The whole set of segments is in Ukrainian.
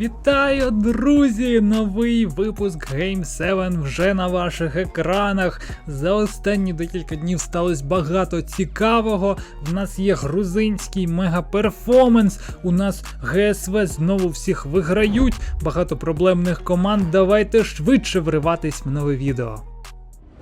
Вітаю, друзі! Новий випуск Game 7 вже на ваших екранах. За останні декілька днів сталося багато цікавого. В нас є грузинський мегаперформанс. У нас ГСВ знову всіх виграють. Багато проблемних команд. Давайте швидше вриватись в нове відео.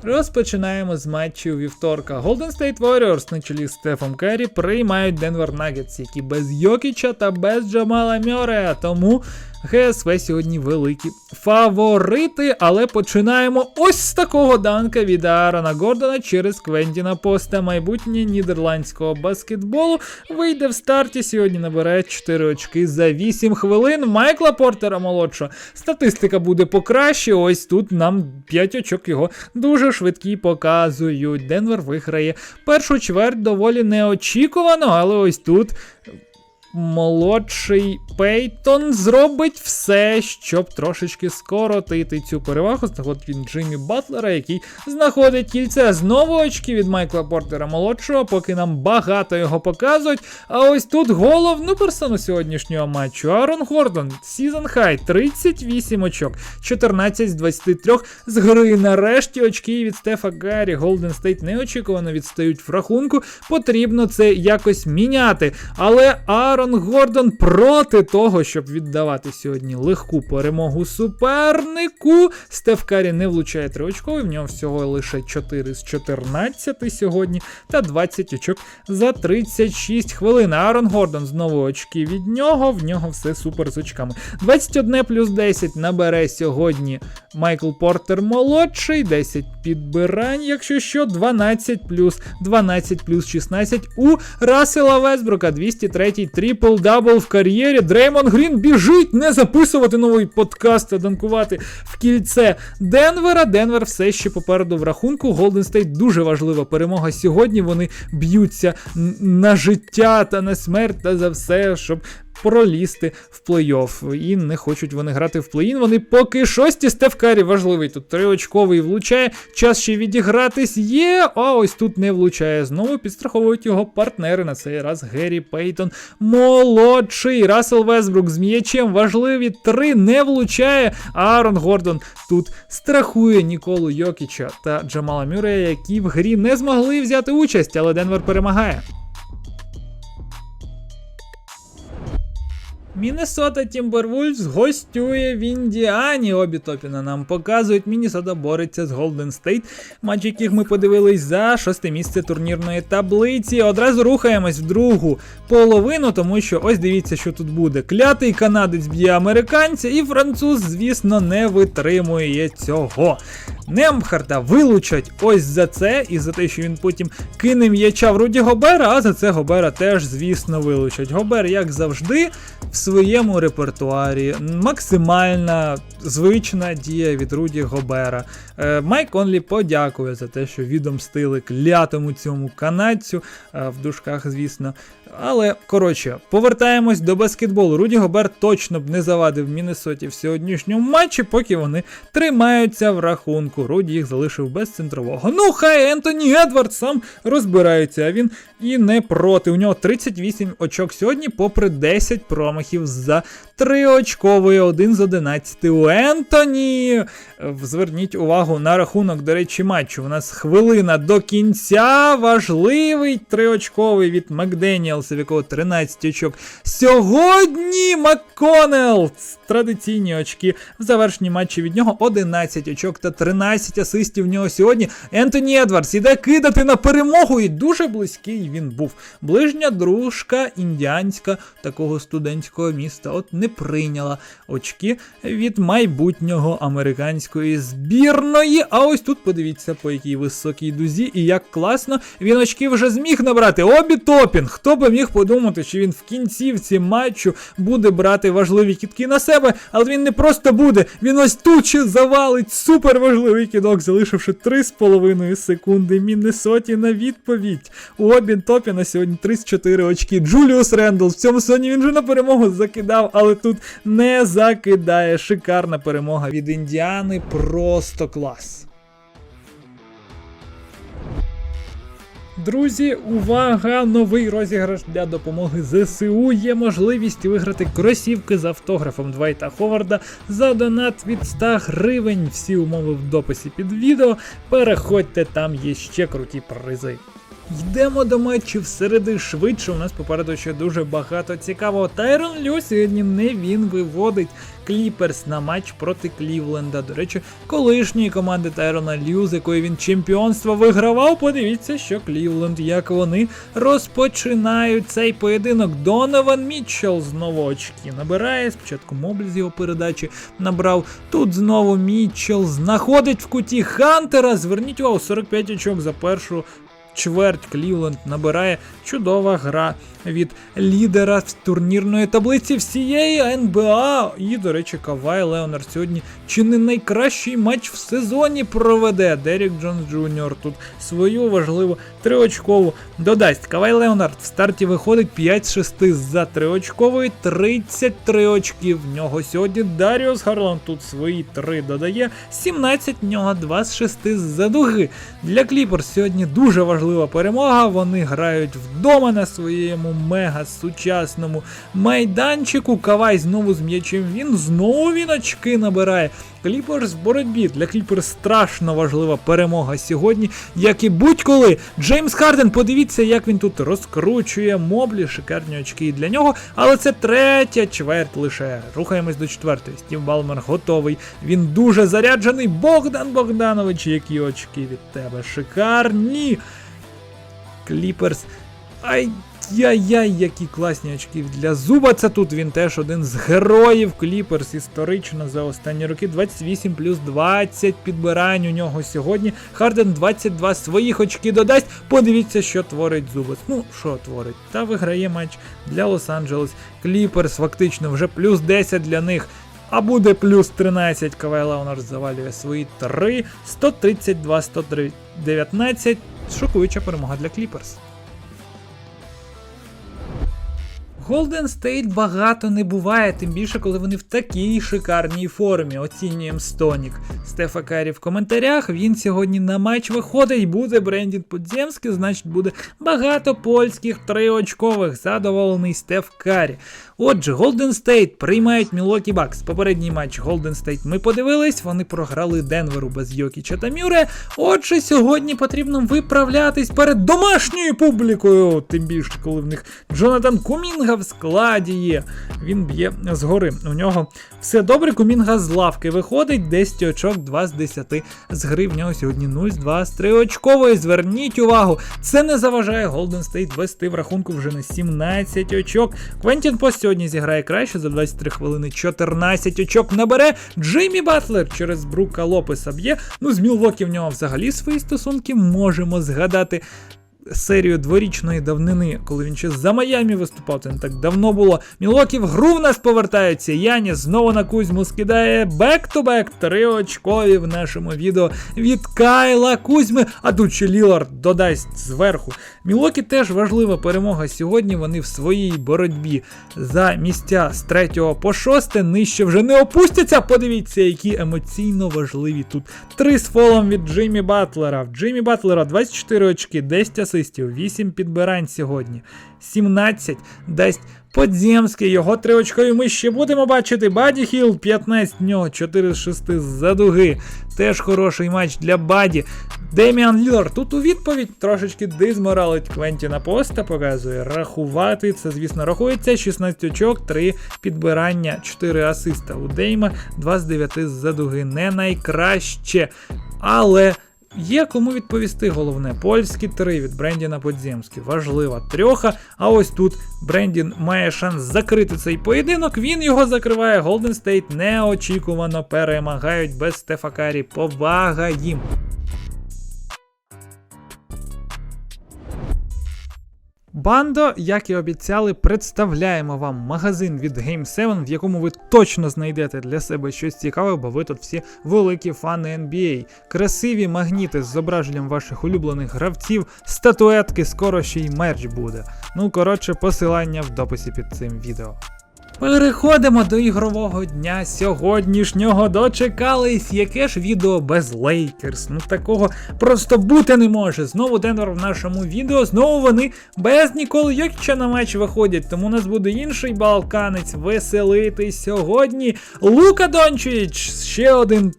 Розпочинаємо з матчів вівторка. Golden State Warriors на чолі з Стефом Керрі приймають Денвер Nuggets, які без Йокіча та без Джамала Мьорея. Тому ГСВ сьогодні великі фаворити, але починаємо ось з такого данка від Аарона Гордона через Квентіна Поста. Майбутнє нідерландського баскетболу вийде в старті. Сьогодні набере 4 очки за 8 хвилин. Майкла Портера молодшого. Статистика буде покраще. Ось тут нам 5 очок його дуже швидкі показують. Денвер виграє першу чверть доволі неочікувано, але ось тут молодший Пейтон зробить все, щоб трошечки скоротити цю перевагу. Знаходить він Джиммі Батлера, який знаходить кільце. Знову очки від Майкла Портера молодшого, поки нам багато його показують. А ось тут головну персону сьогоднішнього матчу. Аарон Гордон, Сізон Хай, 38 очок, 14 з 23 з гри. Нарешті очки від Стефа Гаррі. Голден Стейт неочікувано відстають в рахунку. Потрібно це якось міняти. Але Аарон Гордон проти того, щоб віддавати сьогодні легку перемогу супернику. Стеф Карі не влучає триочковий, в нього всього лише 4 з 14 сьогодні та 20 очок за 36 хвилин. Аарон Гордон знову очки від нього, в нього все супер з очками. 21 плюс 10 набере сьогодні Майкл Портер молодший, 10 підбирань, якщо що, 12 плюс 12 плюс 16 у Рассела Весбрука, 203 трипл-дабл в кар'єрі. Дреймон Грін біжить не записувати новий подкаст, а данкувати в кільце Денвера. Денвер все ще попереду в рахунку. Голден Стейт дуже важлива перемога сьогодні. Вони б'ються на життя та на смерть та за все, щоб пролізти в плей-офф. І не хочуть вони грати в плей-ін. Вони поки шості Стеф Карі важливий. Тут триочковий влучає. Час ще відігратись є. А ось тут не влучає. Знову підстраховують його партнери. На цей раз Геррі Пейтон молодший. Рассел Весбрук з м'ячем важливі. Три не влучає. Аарон Гордон тут страхує Ніколу Йокіча та Джамала Мюрея, які в грі не змогли взяти участь, але Денвер перемагає. Міннесота Тімбервульфс гостює в Індіані. Обі топіна нам показують. Міннесота бореться з Голден Стейт, матч яких ми подивились за шосте місце турнірної таблиці. Одразу рухаємось в другу половину, тому що ось дивіться, що тут буде. Клятий канадець б'є американця, і француз, звісно, не витримує цього. Немхарта вилучать ось за це, і за те, що він потім кине м'яча в Руді Гобера, а за це Гобера теж, звісно, вилучать. Гобер, як завжди, своєму репертуарі. Максимальна звична дія від Руді Гобера. Е, Майк Онлі подякує за те, що відомстили клятому цьому канадцю е, в дужках, звісно. Але коротше, повертаємось до баскетболу. Руді Гобер точно б не завадив Міннесоті в сьогоднішньому матчі, поки вони тримаються в рахунку. Руді їх залишив без центрового. Ну, хай Ентоні Едвард сам розбирається, а він і не проти. У нього 38 очок сьогодні, попри 10 промахів за 3 очкової, 1 з 11 у Ентоні. Е, Зверніть увагу на рахунок, до речі, матчу. У нас хвилина до кінця. Важливий триочковий від Макденіелса, в якого 13 очок. Сьогодні Макконел! Традиційні очки в завершенні матчі від нього 11 очок та 13 асистів в нього сьогодні. Ентоні Едвардс іде кидати на перемогу, і дуже близький він був. Ближня дружка індіанська такого студентського міста от не прийняла очки від майбутнього американської збірної. А ось тут подивіться, по якій високій дузі і як класно він очки вже зміг набрати. Обі топін. Хто би міг подумати, що він в кінцівці матчу буде брати важливі кітки на себе, але він не просто буде. Він ось тут ще завалить супер важливий кідок, залишивши 3,5 секунди Міннесоті на відповідь. У обі топі на сьогодні 34 очки. Джуліус Рендл в цьому сезоні він вже на перемогу закидав, але тут не закидає. Шикарна перемога від Індіани. Просто клас. Друзі, увага! Новий розіграш для допомоги ЗСУ. Є можливість виграти кросівки з автографом Двайта Ховарда за донат від 100 гривень. Всі умови в дописі під відео. Переходьте, там є ще круті призи. Йдемо до матчів середи швидше. У нас попереду ще дуже багато цікавого. Тайрон Лю сьогодні не він виводить Кліперс на матч проти Клівленда. До речі, колишньої команди Тайрона Лю, з якої він чемпіонство вигравав. Подивіться, що Клівленд, як вони розпочинають цей поєдинок. Донован Мітчелл знову очки набирає. Спочатку Мобль з його передачі набрав. Тут знову Мітчелл знаходить в куті Хантера. Зверніть увагу, 45 очок за першу чверть Клівленд набирає чудова гра від лідера з турнірної таблиці всієї НБА. І, до речі, Кавай Леонард сьогодні чи не найкращий матч в сезоні проведе. Дерік Джонс Джуніор тут свою важливу триочкову додасть. Кавай Леонард в старті виходить 5-6 за триочкової, 33 очки в нього сьогодні. Даріус Гарланд тут свої 3 додає, 17 в нього 2 з 6 з-за дуги. Для Кліперс сьогодні дуже важлива перемога. Вони грають вдома на своєму мега сучасному майданчику. Кавай знову з м'ячем. Він знову він очки набирає. Кліперс в боротьбі. Для Кліперс страшно важлива перемога сьогодні, як і будь-коли. Джеймс Харден, подивіться, як він тут розкручує моблі, шикарні очки для нього. Але це третя чверть лише. Рухаємось до четвертої. Стів Балмер готовий. Він дуже заряджений. Богдан Богданович, які очки від тебе. Шикарні. Кліперс. Ай. Яй-яй, які класні очки для зуба. Це тут він теж один з героїв Кліперс історично за останні роки. 28 плюс 20 підбирань у нього сьогодні. Харден 22 своїх очки додасть. Подивіться, що творить Зубас. Ну, що творить? Та виграє матч для Лос-Анджелес. Кліперс фактично вже плюс 10 для них. А буде плюс 13. Кавай Леонард завалює свої 3. 132-119. Шокуюча перемога для Кліперс. Голден Стейт багато не буває, тим більше, коли вони в такій шикарній формі. Оцінюємо Стонік. Стефа Карі в коментарях. Він сьогодні на матч виходить. Буде Брендін Подземський, значить буде багато польських триочкових. Задоволений Стеф Карі. Отже, Голден Стейт приймають Мілокі Бакс. Попередній матч Голден Стейт ми подивились, вони програли Денверу без Йокіча та Мюре. Отже, сьогодні потрібно виправлятись перед домашньою публікою. Тим більше, коли в них Джонатан Кумінга в складі є. Він б'є згори. У нього все добре. Кумінга з лавки виходить. 10 очок, 2 з 10 з гри. В нього сьогодні 0 з 2 з 3 очкової. Зверніть увагу, це не заважає Голден Стейт вести в рахунку вже на 17 очок. Квентін Пост сьогодні зіграє краще за 23 хвилини 14 очок набере. Джеймі Батлер через Брука Лопеса б'є. Ну, з Мілвокі в нього взагалі свої стосунки можемо згадати. Серію дворічної давнини, коли він ще за Майамі виступав, це не так давно було. Мілокі в гру в нас повертаються. Яні знову на Кузьму скидає бек-то-бек. Три очкові в нашому відео від Кайла Кузьми. А тут ще Лілард додасть зверху. Мілокі теж важлива перемога сьогодні. Вони в своїй боротьбі за місця з 3 по 6 нижче вже не опустяться. Подивіться, які емоційно важливі тут. Три з фолом від Джеймі Батлера. В Джеймі Батлера 24 очки, 10 асистів, 8 підбирань сьогодні. 17 дасть Подземський, його три очкові ми ще будемо бачити. Баді Хіл 15 в нього, 4 з 6 з-за дуги. Теж хороший матч для Баді. Деміан Лілар тут у відповідь трошечки дизморалить Квентіна Поста, показує рахувати. Це, звісно, рахується. 16 очок, 3 підбирання, 4 асиста у Дейма, 2 з 9 з-за дуги. Не найкраще. Але. Є кому відповісти головне. Польські три від Брендіна Подземський. Важлива трьоха. А ось тут Брендін має шанс закрити цей поєдинок. Він його закриває. Голден Стейт неочікувано перемагають без Стефа Карі. Повага їм. Бандо, як і обіцяли, представляємо вам магазин від Game 7, в якому ви точно знайдете для себе щось цікаве, бо ви тут всі великі фани NBA. Красиві магніти з зображенням ваших улюблених гравців, статуетки, скоро ще й мерч буде. Ну, коротше, посилання в дописі під цим відео. Переходимо до ігрового дня сьогоднішнього. Дочекались, яке ж відео без Лейкерс. Ну такого просто бути не може. Знову Денвер в нашому відео, знову вони без Ніколи Йокіча на матч виходять. Тому у нас буде інший балканець веселитись сьогодні. Лука Дончич, ще один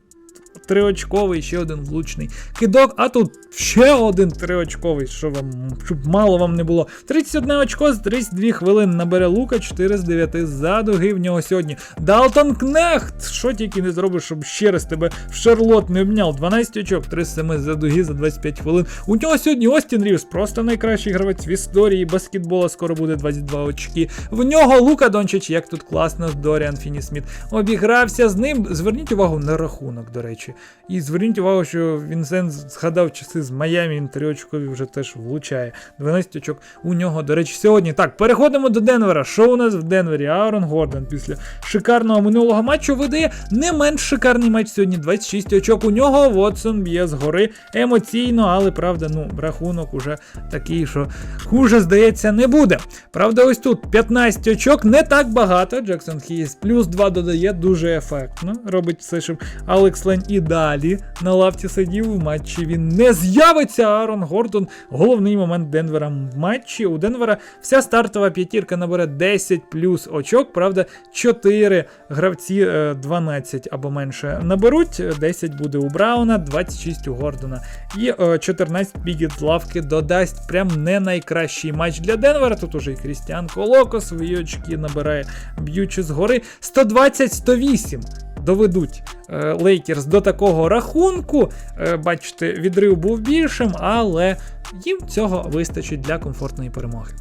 триочковий, ще один влучний кидок, а тут ще один триочковий, що вам, щоб мало вам не було. 31 очко з 32 хвилин набере Лука, 4 з 9 задуги в нього сьогодні. Далтон Кнехт! Що тільки не зробиш, щоб ще раз тебе в Шарлот не обняв. 12 очок, 3 з 7 задуги за 25 хвилин. У нього сьогодні Остін Рівс, просто найкращий гравець в історії баскетбола, скоро буде 22 очки. В нього Лука Дончич, як тут класно, Доріан Фіні Сміт обігрався з ним. Зверніть увагу на рахунок, до речі. І зверніть увагу, що Вінсент згадав часи з Майамі, він трьохочкові вже теж влучає. 12 очок у нього, до речі, сьогодні. Так, переходимо до Денвера. Що у нас в Денвері? Аарон Гордон після шикарного минулого матчу видає не менш шикарний матч сьогодні. 26 очок у нього. Вотсон б'є згори емоційно, але правда, ну, рахунок уже такий, що хуже, здається, не буде. Правда, ось тут 15 очок, не так багато. Джексон Хіс плюс 2 додає, дуже ефектно. Робить все, щоб Алекс Лень і далі на лавці сидів. В матчі він не з'явиться. Аарон Гордон. Головний момент Денвера в матчі. У Денвера вся стартова п'ятірка набере 10 плюс очок. Правда, 4 гравці е, 12 або менше наберуть. 10 буде у Брауна, 26 у Гордона. І е, 14 Бігіт з лавки додасть прям не найкращий матч для Денвера. Тут уже і Крістіан Колоко свої очки набирає, б'ючи згори. 120-108 доведуть Лейкерс до такого рахунку. Е, бачите, відрив був більшим, але їм цього вистачить для комфортної перемоги.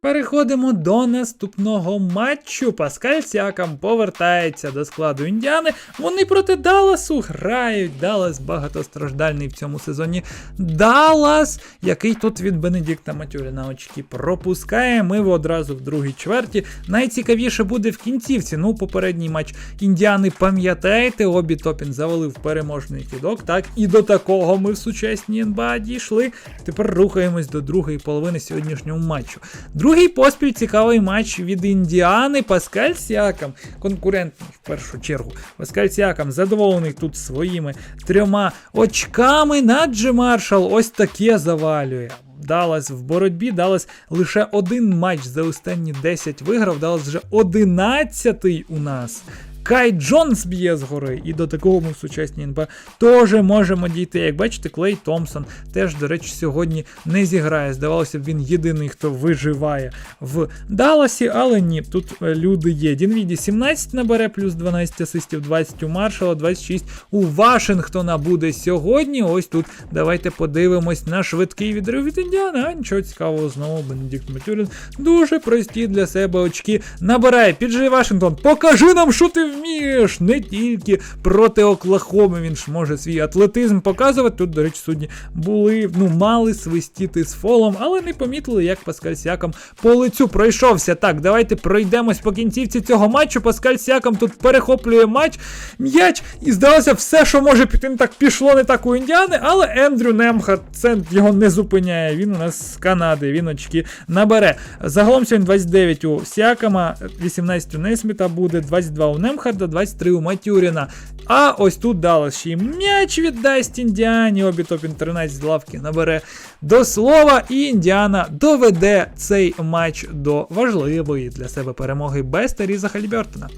Переходимо до наступного матчу. Паскаль Сякам повертається до складу індіани. Вони проти Далласу грають. Даллас багатостраждальний в цьому сезоні. Даллас, який тут від Бенедикта Матюріна очки пропускає. Ми одразу в другій чверті. Найцікавіше буде в кінцівці. Ну, попередній матч індіани, пам'ятаєте, обі Топін завалив переможний кидок. Так, і до такого ми в сучасній НБА дійшли. Тепер рухаємось до другої половини сьогоднішнього матчу. Другий поспіль цікавий матч від Індіани. Паскаль Сіакам, конкурентний в першу чергу. Паскаль Сіакам задоволений тут своїми трьома очками. Наджи Маршал ось таке завалює. Даллас в боротьбі, Даллас лише один матч за останні 10 виграв, Даллас вже 11-й у нас. Кай Джонс б'є згори, і до такого ми в сучасній НБА теж можемо дійти. Як бачите, Клей Томпсон теж, до речі, сьогодні не зіграє. Здавалося б, він єдиний, хто виживає в Далласі, але ні, тут е, люди є. Дінвіді 17 набере, плюс 12 асистів, 20 у Маршала, 26 у Вашингтона буде сьогодні. Ось тут давайте подивимось на швидкий відрив від Індіана. А нічого цікавого знову. Бенедикт Матюрін. Дуже прості для себе очки. Набирає, піджи Вашингтон. Покажи нам, що ти вмієш. Не тільки проти Оклахоми він ж може свій атлетизм показувати. Тут, до речі, судді були, ну, мали свистіти з фолом, але не помітили, як Паскаль Сякам по лицю пройшовся. Так, давайте пройдемось по кінцівці цього матчу. Паскаль Сякам тут перехоплює матч, м'яч, і здалося, все, що може піти, не так пішло не так у індіани, але Ендрю Немхат це його не зупиняє. Він у нас з Канади, він очки набере. Загалом сьогодні 29 у Сякама, 18 у Несміта буде, 22 у Немхарда, 23 у Матюріна. А ось тут Даллас ще м'яч віддасть Індіані. Обі топ-13 з лавки набере до слова. І Індіана доведе цей матч до важливої для себе перемоги без Теріза Хальбертона.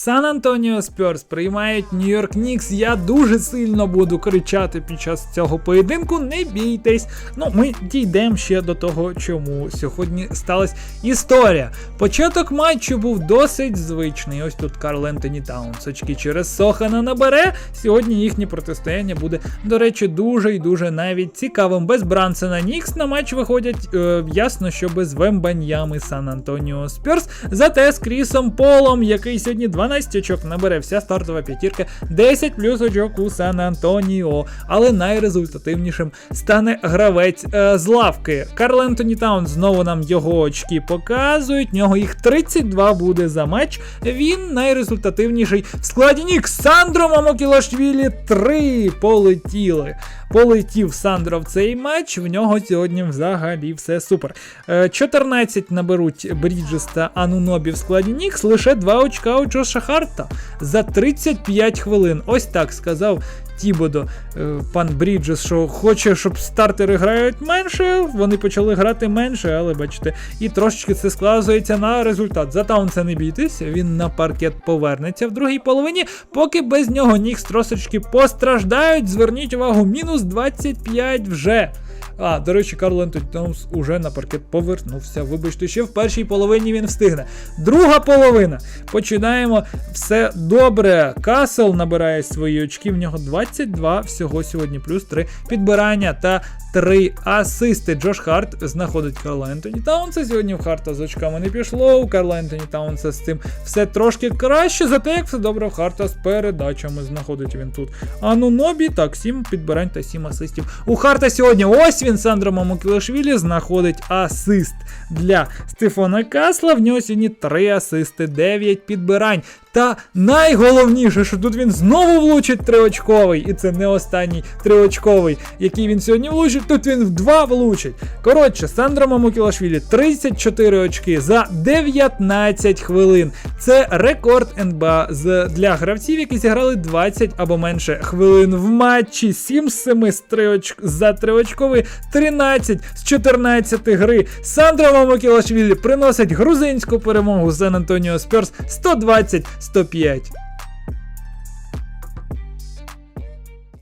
Сан Антоніо Спьорс приймають Нью-Йорк Нікс. Я дуже сильно буду кричати під час цього поєдинку. Не бійтесь. Ну, ми дійдемо ще до того, чому сьогодні сталася історія. Початок матчу був досить звичний. Ось тут Карл Ентоні Таунс очки через Сохана набере. Сьогодні їхнє протистояння буде, до речі, дуже і дуже навіть цікавим. Без Брансена Нікс на матч виходять. Е, ясно, що без Вембаньями Сан Антоніо Спьорс. Зате з Крісом Полом, який сьогодні 12 12 очок набере вся стартова п'ятірка, 10 плюс очок у Сан Антоніо. Але найрезультативнішим стане гравець е, з лавки. Карл Ентоні Таун знову нам його очки показують. В нього їх 32 буде за матч. Він найрезультативніший в складі Нік. Сандро Мамокілашвілі 3 полетіли. Полетів Сандро в цей матч. В нього сьогодні взагалі все супер. Е, 14 наберуть Бріджес та Анунобі в складі Нікс. Лише 2 очка у Джоша Харта за 35 хвилин. Ось так сказав Тібодо, е, пан Бріджес, що хоче, щоб стартери грають менше. Вони почали грати менше, але бачите, і трошечки це складається на результат. За Таунса не бійтесь, він на паркет повернеться в другій половині, поки без нього Нікс трошечки постраждають. Зверніть увагу, мінус 25 вже. А, до речі, Карл Ентоні Таунс уже на паркет повернувся. Вибачте, ще в першій половині він встигне. Друга половина. Починаємо. Все добре. Касл набирає свої очки. В нього 22 всього сьогодні, плюс 3 підбирання та 3 асисти. Джош Харт знаходить Карла Ентоні Таунса. Сьогодні в Харта з очками не пішло. У Карла Ентоні Таунса з цим все трошки краще. Зате як все добре в Харта з передачами знаходить він тут. А ну Нобі, так, 7 підбирань та 7 асистів. У Харта сьогодні ось він Сандро Мамокілашвілі знаходить асист для Стефана Касла. В нього сьогодні 3 асисти, 9 підбирань. Та найголовніше, що тут він знову влучить триочковий, і це не останній триочковий, який він сьогодні влучить. Тут він в два влучить. Коротше, Сандро Мамокілашвілі 34 очки за 19 хвилин. Це рекорд НБА для гравців, які зіграли 20 або менше хвилин в матчі. 7 з 7 з 3 оч... за триочковий, 13 з 14 гри. Сандро Мамокілашвілі приносить грузинську перемогу Сан Антоніо Спьорс 120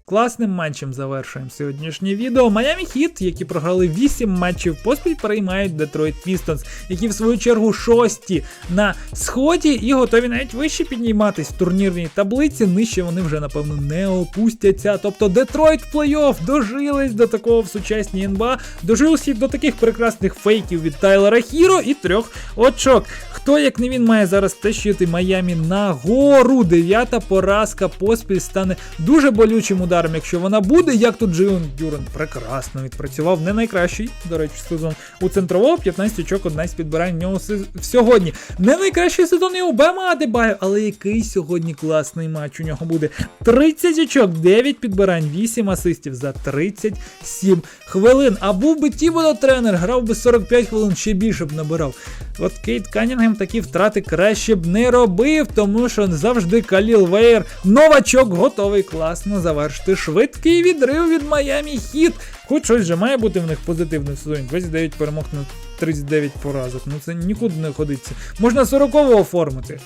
Класним матчем завершуємо сьогоднішнє відео. Майамі Хіт, які програли 8 матчів поспіль, переймають Детройт Пістонс, які в свою чергу шості на сході і готові навіть вище підніматись в турнірній таблиці. Нижче вони вже, напевно, не опустяться. Тобто Детройт в плей-офф дожились до такого в сучасній НБА, дожились до таких прекрасних фейків від Тайлера Хіро і трьох очок. Хто, як не він, має зараз тащити Майамі на гору? Дев'ята поразка поспіль стане дуже болючим ударом, якщо вона буде, як тут Джеон Дюрен прекрасно відпрацював. Не найкращий, до речі, сезон у центрового 15 очок, одна з підбирань в нього сьогодні. Не найкращий сезон і у Бема Адебаю, але який сьогодні класний матч у нього буде. 30 очок, 9 підбирань, 8 асистів за 37 хвилин. А був би Тібодо тренер, грав би 45 хвилин, ще більше б набирав. От Кейт Канінгем такі втрати краще б не робив, тому що завжди Каліл Вейер, новачок, готовий класно завершити швидкий відрив від Майами Хіт. Хоч щось же має бути в них позитивне в сезоні. 29 перемог на 39 поразок. Ну це нікуди не ходиться. Можна 40-го оформити.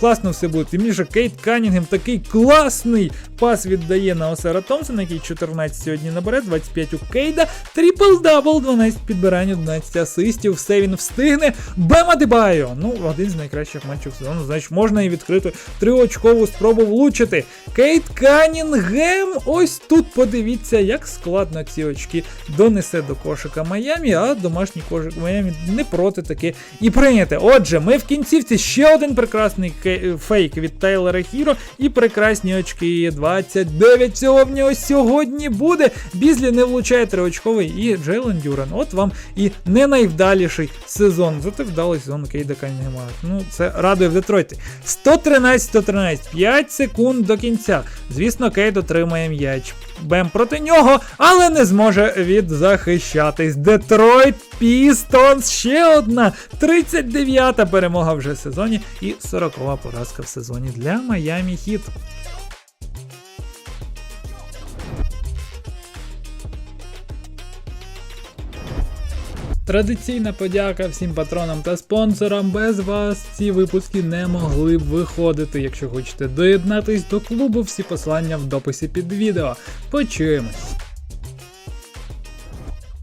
Класно все буде. Тим більше Кейт Канінгем такий класний пас віддає на Осера Томпсона, який 14 сьогодні набере, 25 у Кейда, трипл-дабл, 12 підбирань, 11 асистів, все він встигне. Бема Дебайо! Ну, один з найкращих матчів сезону, значить можна і відкрити триочкову спробу влучити. Кейт Канінгем, ось тут подивіться, як складно ці очки донесе до кошика Майамі, а домашній кошик Майамі не проти таки і прийняти. Отже, ми в кінцівці ще один прекрасний фейк від Тайлера Хіро і прекрасні очки. 29 всього в нього сьогодні буде. Бізлі не влучає триочковий і Джейлен Дюран. От вам і не найвдаліший сезон. Зате вдалий сезон Кейда Канінгема. Ну, це радує в Детройті. 113-113, 5 секунд до кінця. Звісно, Кейд отримає м'яч. Бем проти нього, але не зможе відзахищатись. Детройт Пістонс ще одна 39-та перемога вже в сезоні і 40-ва поразка в сезоні для Майамі Хіт. Традиційна подяка всім патронам та спонсорам. Без вас ці випуски не могли б виходити. Якщо хочете доєднатись до клубу, всі послання в дописі під відео. Почуємось!